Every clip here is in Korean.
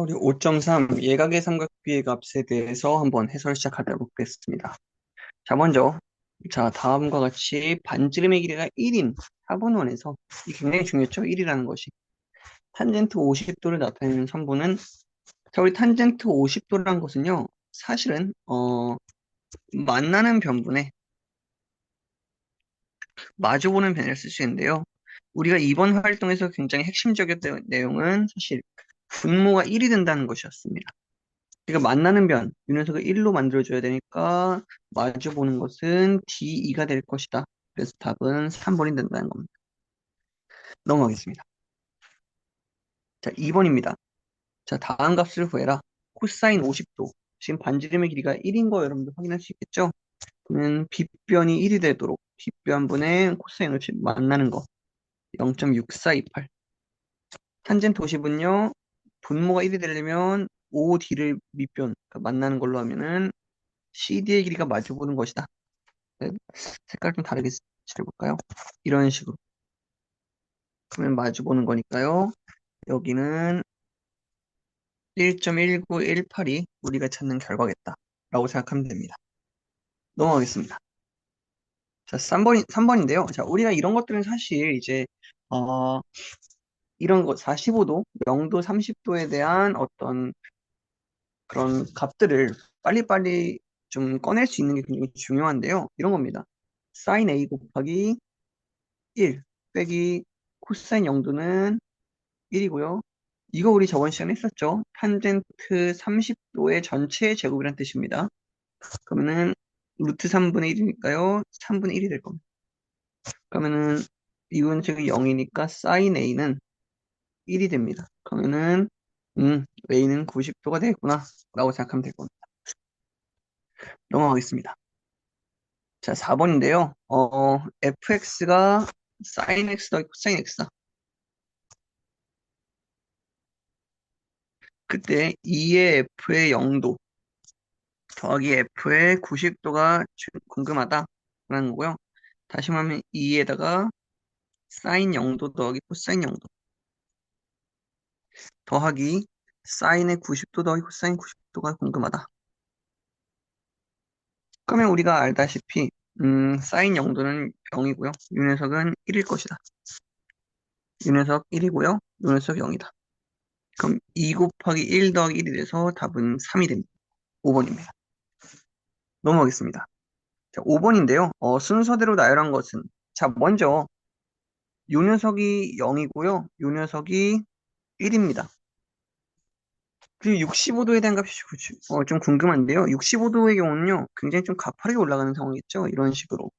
우리 5.3 예각의 삼각비의 값에 대해서 한번 해설 시작하도록 하겠습니다. 자, 먼저 자, 다음과 같이 반지름의 길이가 1인 4번원에서 이 굉장히 중요했죠? 1이라는 것이. 탄젠트 50도를 나타내는 선분은 자, 우리 탄젠트 50도라는 것은요. 사실은 어 만나는 변분에 마주보는 변을 쓸 수 있는데요. 우리가 이번 활동에서 굉장히 핵심적인 내용은 사실 분모가 1이 된다는 것이었습니다. 그러니까 만나는 변, 유연석을 1로 만들어줘야 되니까 마주보는 것은 D2가 될 것이다. 그래서 답은 3번이 된다는 겁니다. 넘어가겠습니다. 자, 2번입니다. 자, 다음 값을 구해라. 코사인 50도. 지금 반지름의 길이가 1인 거 여러분들 확인할 수 있겠죠? 그러면 빗변이 1이 되도록 빗변분의 코사인 50 만나는 거 0.6428 탄젠트 50은요 분모가 1이 되려면 OD를 밑변 그러니까 만나는 걸로 하면은 CD의 길이가 마주보는 것이다. 네, 색깔 좀 다르게 칠해볼까요? 이런 식으로. 그러면 마주보는 거니까요. 여기는 1.1918이 우리가 찾는 결과겠다. 라고 생각하면 됩니다. 넘어가겠습니다. 자, 3번, 3번인데요. 자, 우리가 이런 것들은 사실 이제, 어, 이런 것, 45도, 0도, 30도에 대한 어떤 그런 값들을 빨리빨리 좀 꺼낼 수 있는 게 굉장히 중요한데요. 이런 겁니다. sin A 곱하기 1 빼기 코사인 0도는 1이고요. 이거 우리 저번 시간에 했었죠. 탄젠트 30도의 전체 제곱이란 뜻입니다. 그러면은 루트 3분의 1이니까요. 3분의 1이 될 겁니다. 그러면은 이건 지금 0이니까 sin A는 1이 됩니다. 그러면은 음, A는 90도가 되겠구나 라고 생각하면 될 겁니다. 넘어가겠습니다. 자, 4번인데요. 어, fx가 sin x 더하기 코사인 x다. 그때 2의 f의 0도 더하기 f의 90도가 궁금하다라는 거고요. 다시 말하면 2에다가 sin 0도 더하기 코사인 0도 더하기 사인의 90도 더하기 코사인 90도가 궁금하다. 그러면 우리가 알다시피 음, 사인 0도는 0이고요. 윤회석은 1일 것이다. 윤회석 1이고요. 윤회석 0이다. 그럼 2 곱하기 1 더하기 1이 돼서 답은 3이 됩니다. 5번입니다. 넘어가겠습니다. 자, 5번인데요. 어, 순서대로 나열한 것은 자, 먼저 요 녀석이 0이고요. 요 녀석이 1입니다. 그리고 65도에 대한 값이 어, 좀 궁금한데요. 65도의 경우는요, 굉장히 좀 가파르게 올라가는 상황이겠죠. 이런 식으로.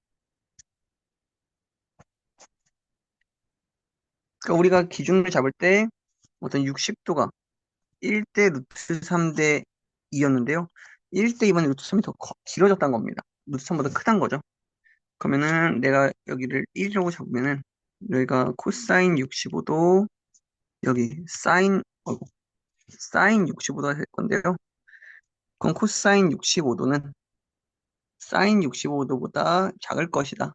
그러니까 우리가 기준을 잡을 때 어떤 60도가 1대 루트 3대 2였는데요. 1대 2번 루트 3이 더 길어졌다는 겁니다. 루트 3보다 크단 거죠. 그러면은 내가 여기를 1이라고 잡으면은 여기가 코사인 65도 여기 사인 어이구 사인 65도가 될 건데요. 그럼 코사인 65도는 사인 65도보다 작을 것이다.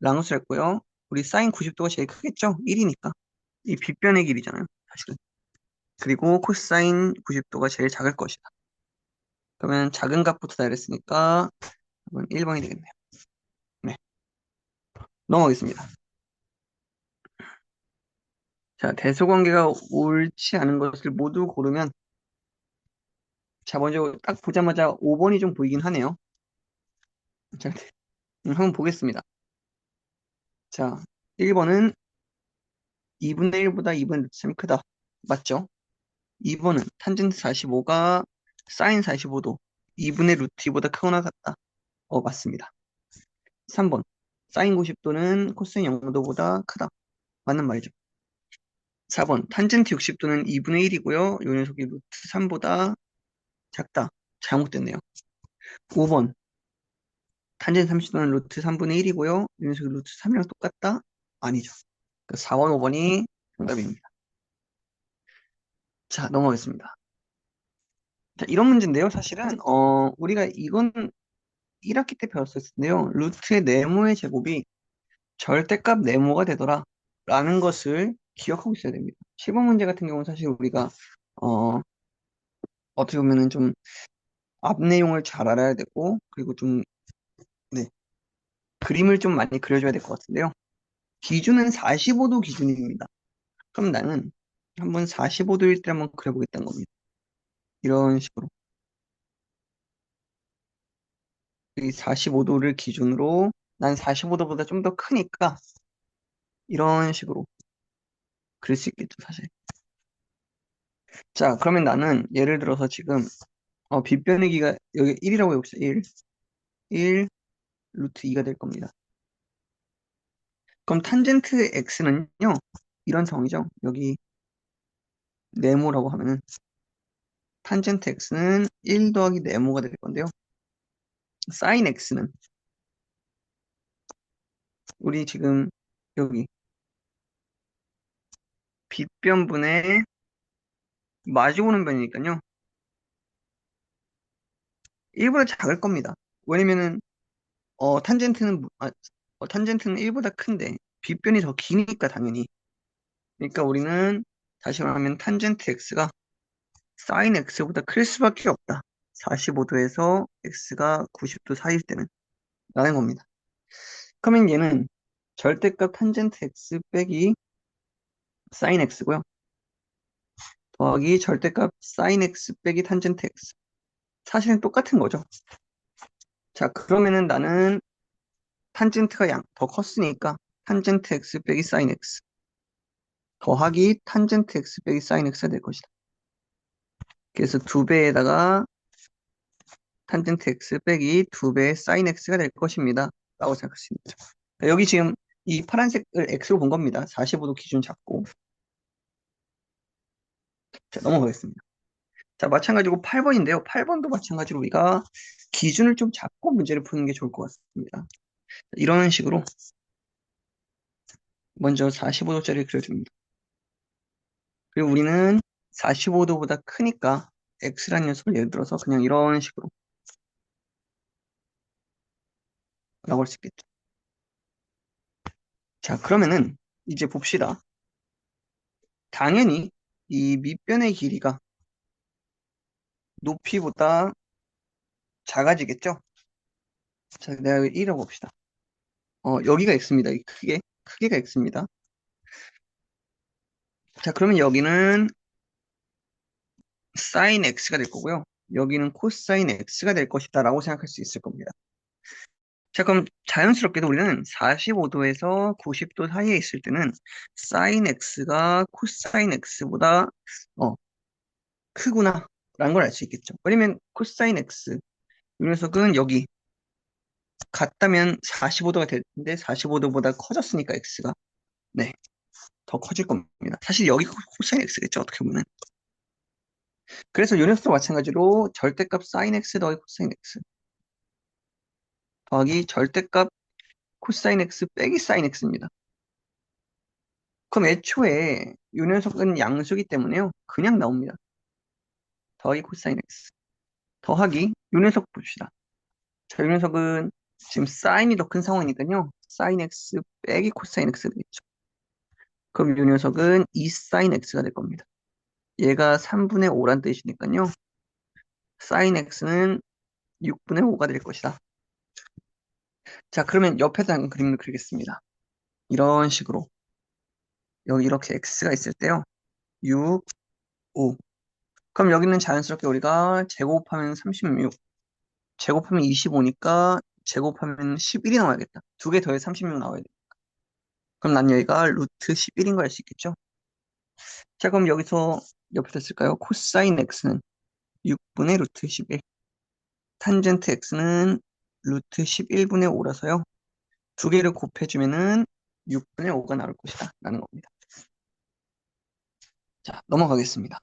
라는 것을 했고요. 우리 사인 90도가 제일 크겠죠? 1이니까. 이 빗변의 길이잖아요. 사실은. 그리고 코사인 90도가 제일 작을 것이다. 그러면 작은 값부터 다이랬으니까 1번이 되겠네요. 네. 넘어가겠습니다. 자, 대소관계가 옳지 않은 것을 모두 고르면 자, 먼저 딱 보자마자 5번이 좀 보이긴 하네요. 자, 음, 한번 보겠습니다. 자, 1번은 2분의 1보다 2분의 루트 3이 크다. 맞죠? 2번은 탄젠트 45가 사인 45도 2분의 루트 2보다 크거나 같다. 어, 맞습니다. 3번 사인 90도는 코사인 0도보다 크다. 맞는 말이죠. 4번 탄젠트 60도는 2분의 1이고요. 요 녀석이 루트 3보다 작다. 잘못됐네요. 5번 탄젠트 30도는 루트 3분의 1이고요. 요 녀석이 루트 3이랑 똑같다? 아니죠. 4번, 5번이 정답입니다. 자, 넘어가겠습니다. 자, 이런 문제인데요. 사실은 어, 우리가 이건 1학기 때 배웠을 텐데요. 루트의 네모의 제곱이 절대값 네모가 되더라. 라는 것을 기억하고 있어야 됩니다. 7번 문제 같은 경우는 사실 우리가 어, 어떻게 보면은 좀 앞 내용을 잘 알아야 되고, 그리고 좀, 네, 그림을 좀 많이 그려줘야 될 것 같은데요. 기준은 45도 기준입니다. 그럼 나는 한번 45도일 때 한번 그려보겠다는 겁니다. 이런 식으로. 이 45도를 기준으로 난 45도보다 좀 더 크니까 이런 식으로 그릴 수 있겠죠, 사실. 자, 그러면 나는 예를 들어서 지금 어, 빗변의 기가 여기 1이라고 해봅시다. 1. 1 루트 2가 될 겁니다. 그럼 탄젠트 x는요. 이런 상황이죠. 여기 네모라고 하면은 탄젠트 x는 1 더하기 네모가 될 건데요. 사인 x는 우리 지금 여기 빗변분의 마주보는 변이니까요. 1보다 작을 겁니다. 왜냐면은 어 탄젠트는 무- 아, 어, 탄젠트는 1보다 큰데 빗변이 더 기니까 당연히. 그러니까 우리는 다시 말하면 탄젠트 x가 사인 x보다 클 수밖에 없다. 45도에서 x가 90도 사이일 때는 라는 겁니다. 그러면 얘는 절대값 탄젠트 x 빼기 사인 x고요. 더하기 절대값 사인 x 빼기 탄젠트 x. 사실은 똑같은 거죠. 자, 그러면은 나는 탄젠트가 양, 더 컸으니까 탄젠트 x 빼기 사인 x 더하기 탄젠트 x 빼기 사인 x가 될 것이다. 그래서 두 배에다가 탄젠트 x 빼기 두 배의 사인 x가 될 것입니다. 라고 있죠. 그러니까 여기 지금 이 파란색을 x로 본 겁니다. 45도 기준 잡고. 자, 넘어가겠습니다. 자, 마찬가지로 8번인데요. 8번도 마찬가지로 우리가 기준을 좀 잡고 문제를 푸는 게 좋을 것 같습니다. 이런 식으로 먼저 45도짜리를 그려줍니다. 그리고 우리는 45도보다 크니까 x라는 녀석을 예를 들어서 그냥 이런 식으로 할수 있겠죠. 자, 그러면은 이제 봅시다. 당연히 이 밑변의 길이가 높이보다 작아지겠죠? 자, 내가 1이라고 봅시다. 어, 여기가 x입니다. 이 크게, 크게가 x입니다. 자, 그러면 여기는 사인 x가 될 거고요. 여기는 코사인 x가 될 것이다 라고 생각할 수 있을 겁니다. 자, 그럼 자연스럽게도 우리는 45도에서 90도 사이에 있을 때는 사인 x가 코사인 x보다 어, 크구나 라는 걸 알 수 있겠죠. 왜냐면 코사인 x 이 녀석은 여기 같다면 45도가 될 텐데 45도보다 커졌으니까 x가 네, 더 커질 겁니다. 사실 여기 코사인 x겠죠. 어떻게 보면. 그래서 이 녀석도 마찬가지로 절대값 사인 x 더하기 코사인 x 더하기 절대값 코사인 x 빼기 사인 x입니다. 그럼 애초에 이 녀석은 양수기 때문에요. 그냥 나옵니다. 더하기 코사인 x 더하기 이 녀석 봅시다. 자, 이 녀석은 지금 사인이 더 큰 상황이니까요. 사인 x 빼기 코사인 x 되겠죠. 그럼 이 녀석은 2 사인 x가 될 겁니다. 얘가 3분의 5란 뜻이니까요. 사인 x는 6분의 5가 될 것이다. 자, 그러면 옆에다 한 그림을 그리겠습니다. 이런 식으로. 여기 이렇게 x가 있을 때요. 6, 5. 그럼 여기는 자연스럽게 우리가 제곱하면 36, 제곱하면 25니까 제곱하면 11이 나와야겠다. 두 개 더해 36 나와야 돼. 그럼 난 여기가 루트 11인 걸알수 있겠죠? 자, 그럼 여기서 옆에다 쓸까요? 코사인 x는 6분의 루트 11. 탄젠트 x는 루트 11분의 5라서요. 두 개를 곱해주면은 6분의 5가 나올 것이다. 라는 겁니다. 자, 넘어가겠습니다.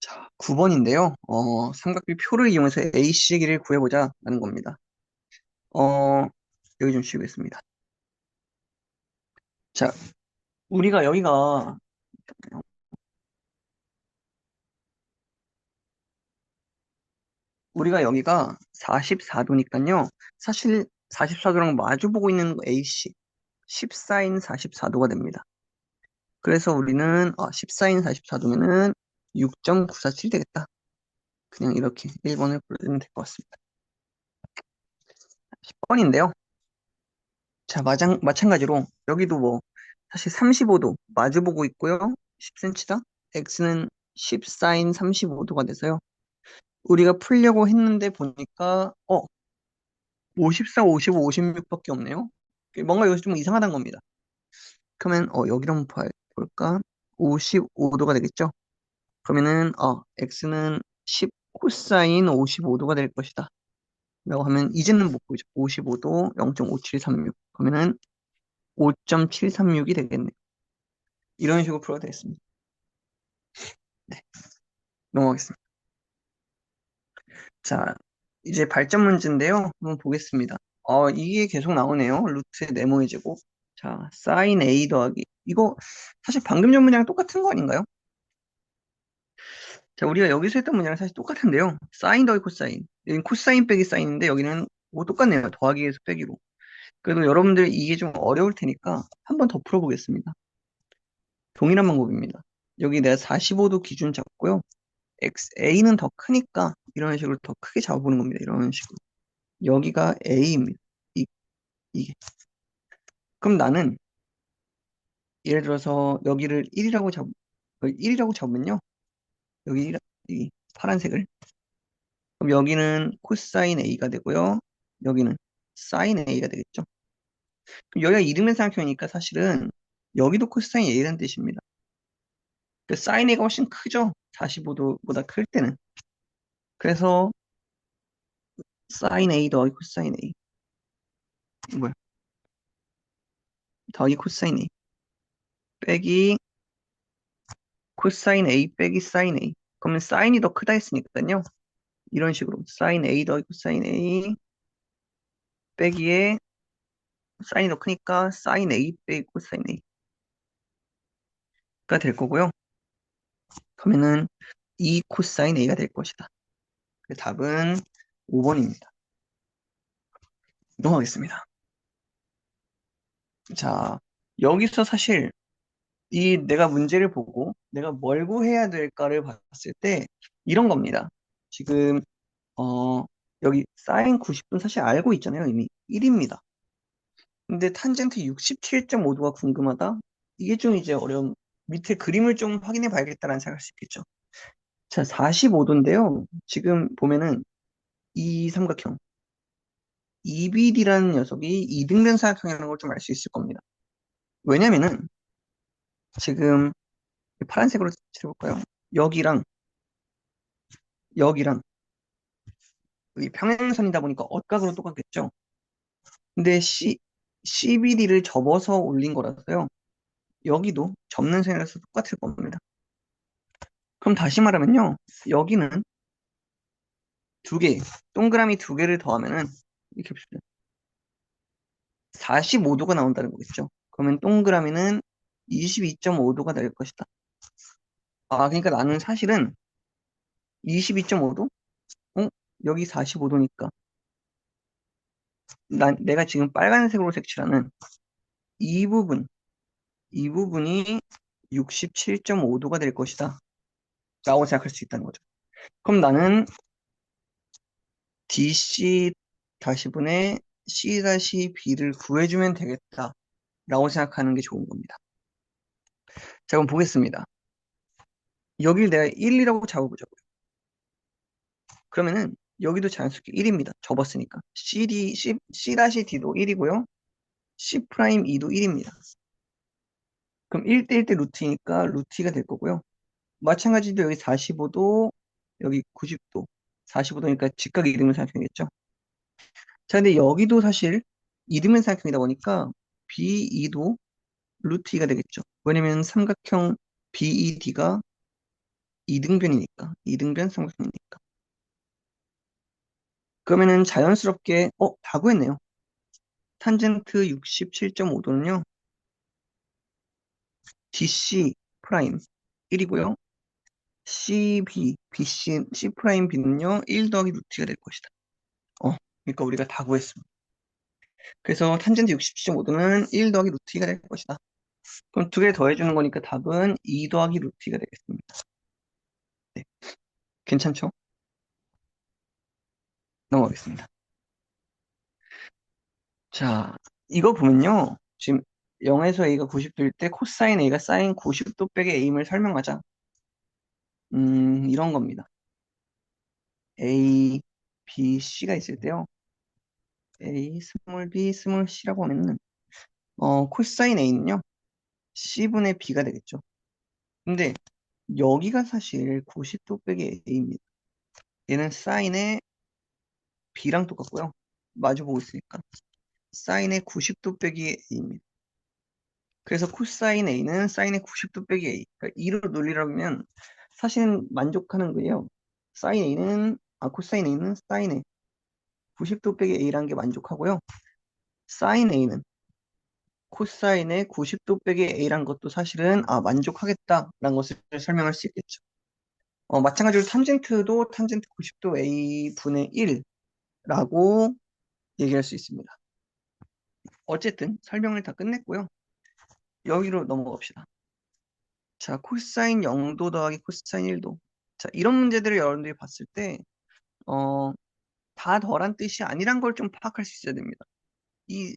자, 9번인데요. 어, 삼각비 표를 이용해서 AC의 길이를 구해보자. 라는 겁니다. 어, 여기 좀 쉬겠습니다. 자, 우리가 여기가 우리가 여기가 44도니까요. 사실 44도랑 마주보고 있는 AC 14인 44도가 됩니다. 그래서 우리는 어, 14인 44도면은 6.947 되겠다. 그냥 이렇게 1번을 불러주면 될 것 같습니다. 10번인데요. 자, 마찬, 마찬가지로 여기도 뭐 사실 35도 마주보고 있고요. 10cm다. x는 10 sin 35도가 돼서요. 우리가 풀려고 했는데 보니까 어 54, 55, 56밖에 없네요. 뭔가 여기서 좀 이상하다는 겁니다. 그러면 어 여기를 한번 볼까? 55도가 되겠죠? 그러면은 어 x는 10 코사인 55도가 될 것이다. 라고 하면 이제는 못 보이죠. 55도 0.5736 그러면은 5.736이 되겠네요. 이런 식으로 풀어야 되겠습니다. 네. 넘어가겠습니다. 자, 이제 발전 문제인데요. 한번 보겠습니다. 어, 이게 계속 나오네요. 루트 네모의 제곱. 자, 사인 A 더하기. 이거 사실 방금 전 문제랑 똑같은 거 아닌가요? 자, 우리가 여기서 했던 문제랑 사실 똑같은데요. 사인 더하기 코사인. 여기는 코사인 빼기 사인인데 여기는 뭐 똑같네요. 더하기에서 빼기로. 그래도 여러분들 이게 좀 어려울 테니까 한 번 더 풀어보겠습니다. 동일한 방법입니다. 여기 내가 45도 기준 잡고요. X, A는 더 크니까 이런 식으로 더 크게 잡아보는 겁니다. 이런 식으로. 여기가 A입니다. 이, 이게. 그럼 나는 예를 들어서 여기를 1이라고 잡, 1이라고 어, 잡으면요. 여기 이 파란색을. 그럼 여기는 코사인 A가 되고요. 여기는 사인 A가 되겠죠. 그럼 여기가 이등변 삼각형이니까 사실은 여기도 코사인 A라는 뜻입니다. 그 사인 A가 훨씬 크죠. 45도보다 클 때는. 그래서 사인 A 더하기 코사인 A. 뭐야? 더하기 코사인 A. 빼기 코사인 A 빼기 사인 A. 그러면 사인이 더 크다 했으니까요. 이런 식으로 사인 A 더하기 코사인 A 빼기에 사인이 더 크니까 사인 A 빼기 코사인 A가 될 거고요. 그러면은 2 코사인 A가 될 것이다. 그 답은 5번입니다. 넘어가겠습니다. 자, 여기서 사실 이 내가 문제를 보고 내가 뭘 구해야 될까를 봤을 때 이런 겁니다. 지금 어 여기 사인 90분 사실 알고 있잖아요. 이미 1입니다. 근데 탄젠트 67.5도가 궁금하다? 이게 좀 이제 어려운 밑에 그림을 좀 확인해 봐야겠다라는 생각할 수 있겠죠. 자, 45도인데요. 지금 보면은 이 삼각형 EBD라는 녀석이 이등변 삼각형이라는 걸 좀 알 수 있을 겁니다. 왜냐면은 지금 파란색으로 칠해볼까요? 여기랑 여기랑 이 평행선이다 보니까 엇각으로 똑같겠죠? 근데 C, CBD를 접어서 올린 거라서요. 여기도 접는線이라서 똑같을 겁니다. 그럼 다시 말하면요. 여기는 두 개, 동그라미 두 개를 더하면은 이렇게 봅시다. 45도가 나온다는 거겠죠. 그러면 동그라미는 22.5도가 될 것이다. 아, 그러니까 나는 사실은 22.5도? 어? 여기 45도니까. 난, 내가 지금 빨간색으로 색칠하는 이 부분, 이 부분이 67.5도가 될 것이다. 라고 생각할 수 있다는 거죠. 그럼 나는 DC 다시 분의 C-B를 구해주면 되겠다. 라고 생각하는 게 좋은 겁니다. 자, 그럼 보겠습니다. 여길 내가 1이라고 잡아보자고요. 그러면은 여기도 자연스럽게 1입니다. 접었으니까. CD, C, C-D도 1이고요. C'2도 1입니다. 그럼 1대 1 대 루트니까 루트가 될 거고요. 마찬가지로 여기 45도, 여기 90도. 45도니까 직각 이등변 삼각형이겠죠. 자, 근데 여기도 사실 이등변 삼각형이다 보니까 B2도 루트 2가 되겠죠. 왜냐면 삼각형 BED가 이등변이니까. 이등변 삼각형이니까. 그러면은 자연스럽게 어, 다 구했네요. 탄젠트 67.5도는요. DC 프라임 1이고요. CB, BC, C 프라임 B는요. 1 더하기 루트가 될 것이다. 어, 그러니까 우리가 다 구했습니다. 그래서 탄젠트 67.5도는 1 더하기 루트 2가 될 것이다. 그럼 두 개 더해주는 거니까 답은 2 더하기 루트 2가 되겠습니다. 괜찮죠? 넘어가겠습니다. 자, 이거 보면요. 지금 0에서 a가 90도일 때 코사인 a가 사인 90도 빼기 a임을 설명하자. 음, 이런 겁니다. a, b, c가 있을 때요. a, 스몰 b, 스몰 c라고 하면은 어, 코사인 a는요. c분의 b가 되겠죠. 근데 여기가 사실 90도 빼기 a입니다. 얘는 사인의 b랑 똑같고요. 마주보고 있으니까. 사인의 90도 빼기 a입니다. 그래서 코사인 a는 사인의 90도 빼기 a. 그러니까 2로 놀리라면 사실은 만족하는 거예요. 사인 a는 아 코사인 a는 사인의 90도 빼기 a라는 게 만족하고요. 사인 a는 코사인의 90도 빼기 a란 것도 사실은 아 만족하겠다라는 것을 설명할 수 있겠죠. 어, 마찬가지로 탄젠트도 탄젠트 90도 a 분의 1라고 얘기할 수 있습니다. 어쨌든 설명을 다 끝냈고요. 여기로 넘어갑시다. 자, 코사인 0도 더하기 코사인 1도. 자, 이런 문제들을 여러분들이 봤을 때, 어, 다 덜한 뜻이 아니란 걸 좀 파악할 수 있어야 됩니다. 이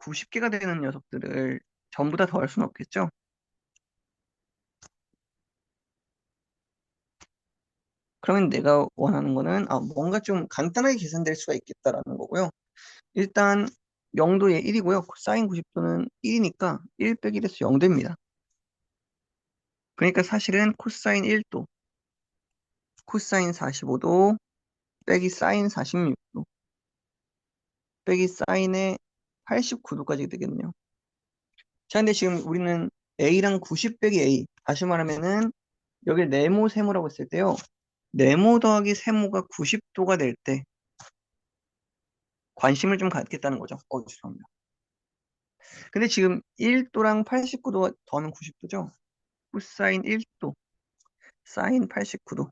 90개가 되는 녀석들을 전부 다 더할 수는 없겠죠? 그러면 내가 원하는 거는, 아, 뭔가 좀 간단하게 계산될 수가 있겠다라는 거고요. 일단, 0도에 1이고요. 사인 90도는 1이니까 1 빼기 1에서 0 됩니다. 그러니까 사실은 코사인 1도, 코사인 45도, 빼기 사인 46도, 빼기 사인의 89도까지 되겠네요. 자, 근데 지금 우리는 A랑 90 빼기 A, 다시 말하면은 여기 네모 세모라고 했을 때요. 네모 더하기 세모가 90도가 될 때 관심을 좀 갖겠다는 거죠. 어, 죄송합니다. 근데 지금 1도랑 89도가 더하면 90도죠. 코사인 1도, 사인 89도.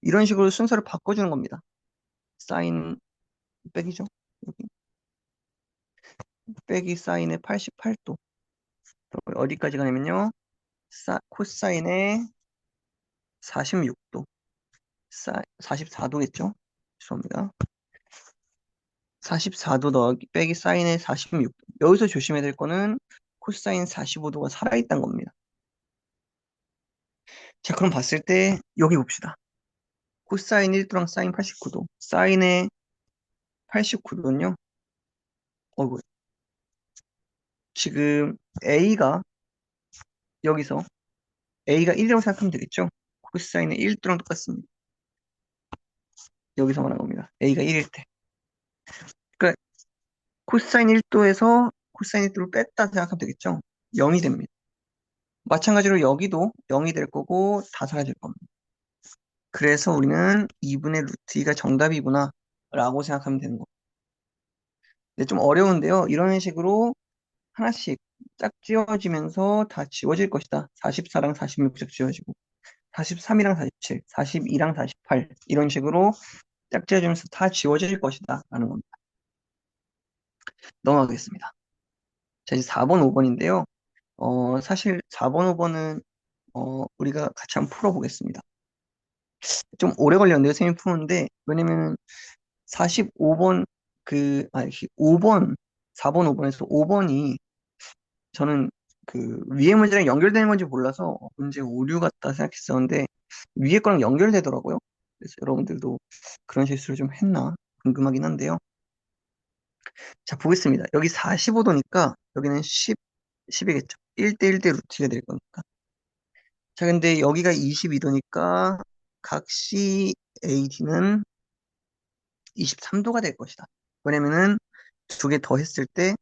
이런 식으로 순서를 바꿔주는 겁니다. 사인 빼기죠. 여기. 빼기 사인의 88도. 어디까지 가냐면요. 사, 코사인의 46도. 사, 44도겠죠? 죄송합니다. 44도 더하기 빼기 사인의 46도. 여기서 조심해야 될 거는 코사인 45도가 살아있다는 겁니다. 자, 그럼 봤을 때 여기 봅시다. 코사인 1도랑 사인 89도. 사인의 89도는요. 어이구. 지금 A가 여기서 A가 1이라고 생각하면 되겠죠? 코사인의 1도랑 똑같습니다. 여기서 말한 겁니다. A가 1일 때. 그러니까 코사인 1도에서 코사인 1도를 뺐다 생각하면 되겠죠? 0이 됩니다. 마찬가지로 여기도 0이 될 거고 다 사라질 겁니다. 그래서 우리는 2분의 루트 2가 정답이구나 라고 생각하면 되는 거예요. 근데 좀 어려운데요. 이런 식으로 하나씩 짝 지워지면서 다 지워질 것이다. 44랑 46짝 지워지고 43이랑 47, 42랑 48 이런 식으로 짝 지워지면서 다 지워질 것이다 라는 겁니다. 넘어가겠습니다. 자 이제 4번, 5번인데요. 어, 사실 4번, 5번은 어, 우리가 같이 한번 풀어보겠습니다. 좀 오래 걸렸는데요, 선생님 푸는데 왜냐면 45번 그 아니 5번, 4번, 5번에서 5번이 저는 그 위에 문제랑 연결되는 건지 몰라서 문제 오류 같다 생각했었는데 위에 거랑 연결되더라고요. 그래서 여러분들도 그런 실수를 좀 했나 궁금하긴 한데요. 자, 보겠습니다. 여기 45도니까 여기는 10, 10이겠죠. 1대 1대 루트가 될 거니까. 자, 근데 여기가 22도니까 각 CAD는 23도가 될 것이다. 왜냐면은 두 개 더 했을 때,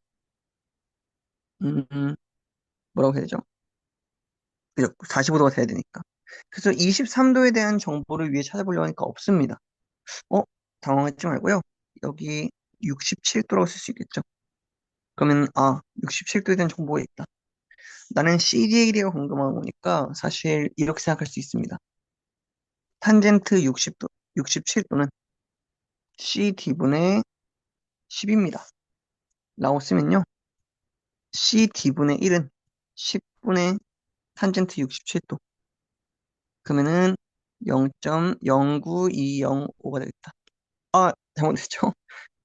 음, 뭐라고 해야 되죠? 그죠? 45도가 돼야 되니까. 그래서 23도에 대한 정보를 위해 찾아보려고 하니까 없습니다. 어? 당황하지 말고요. 여기 67도라고 쓸 수 있겠죠? 그러면, 아, 67도에 대한 정보가 있다. 나는 CDA가 궁금한 거니까 사실 이렇게 생각할 수 있습니다. 탄젠트 60도, 67도는 CD분의 10입니다. 라고 쓰면요. CD분의 1은 10분의 탄젠트 67도. 그러면은 0.09205가 되겠다. 아, 잘못했죠?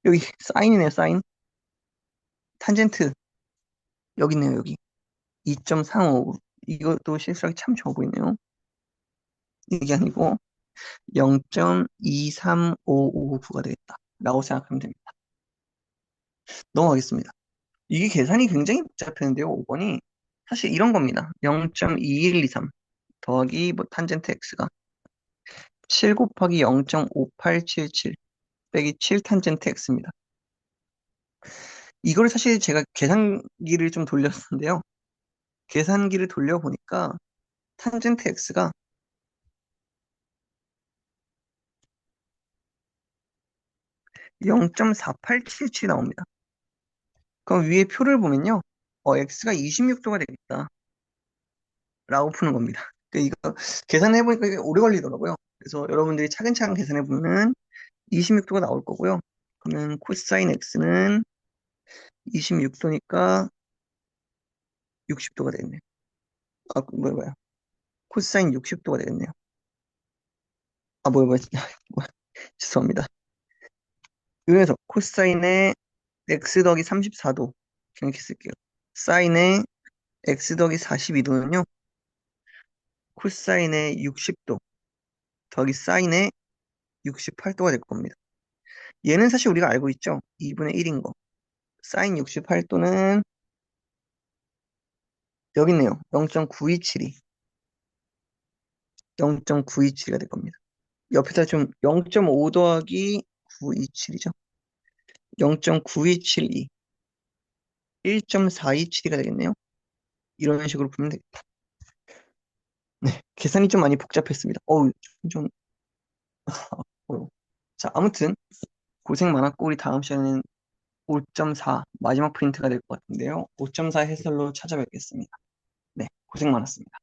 여기 사인이네요, 사인. 탄젠트. 여기 있네요, 여기. 2.35. 이것도 실수하기 참 좋아 보이네요. 이게 아니고 0.23559가 되겠다. 라고 생각하면 됩니다. 넘어가겠습니다. 이게 계산이 굉장히 복잡했는데요, 5번이. 사실 이런 겁니다. 0.2123 더하기 뭐 탄젠트 x가 7 곱하기 0.5877 빼기 7 탄젠트 x입니다. 이걸 사실 제가 계산기를 좀 돌렸는데요. 계산기를 돌려보니까 탄젠트 x가 0.4877 나옵니다. 그럼 위에 표를 보면요. 어, x가 26도가 되겠다. 라고 푸는 겁니다. 그 이거 계산해보니까 이게 오래 걸리더라고요. 그래서 여러분들이 차근차근 계산해보면 26도가 나올 거고요. 그러면 코사인 x는 26도니까 60도가 되겠네요. 아, 뭐야, 뭐야. 코사인 60도가 되겠네요. 아, 뭐야. 뭐야. 죄송합니다. 그래서 코사인의 x 더하기 34도 이렇게 쓸게요. 사인의 x 더하기 42도는요. 코사인의 60도 더하기 사인의 68도가 될 겁니다. 얘는 사실 우리가 알고 있죠? 2분의 1인 거. 사인 68도는 여기 있네요. 0.9272. 0.927이가 될 겁니다. 옆에다 좀 0.5 더하기 927이죠. 0.9272. 1.427이가 되겠네요. 이런 식으로 보면 되겠다. 네, 계산이 좀 많이 복잡했습니다. 어우, 좀, 어. 자, 아무튼 고생 많았고 우리 다음 시간에는 5.4 마지막 프린트가 될 것 같은데요. 5.4 해설로 찾아뵙겠습니다. 네, 고생 많았습니다.